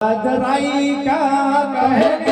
રાજરાઈ કા કહે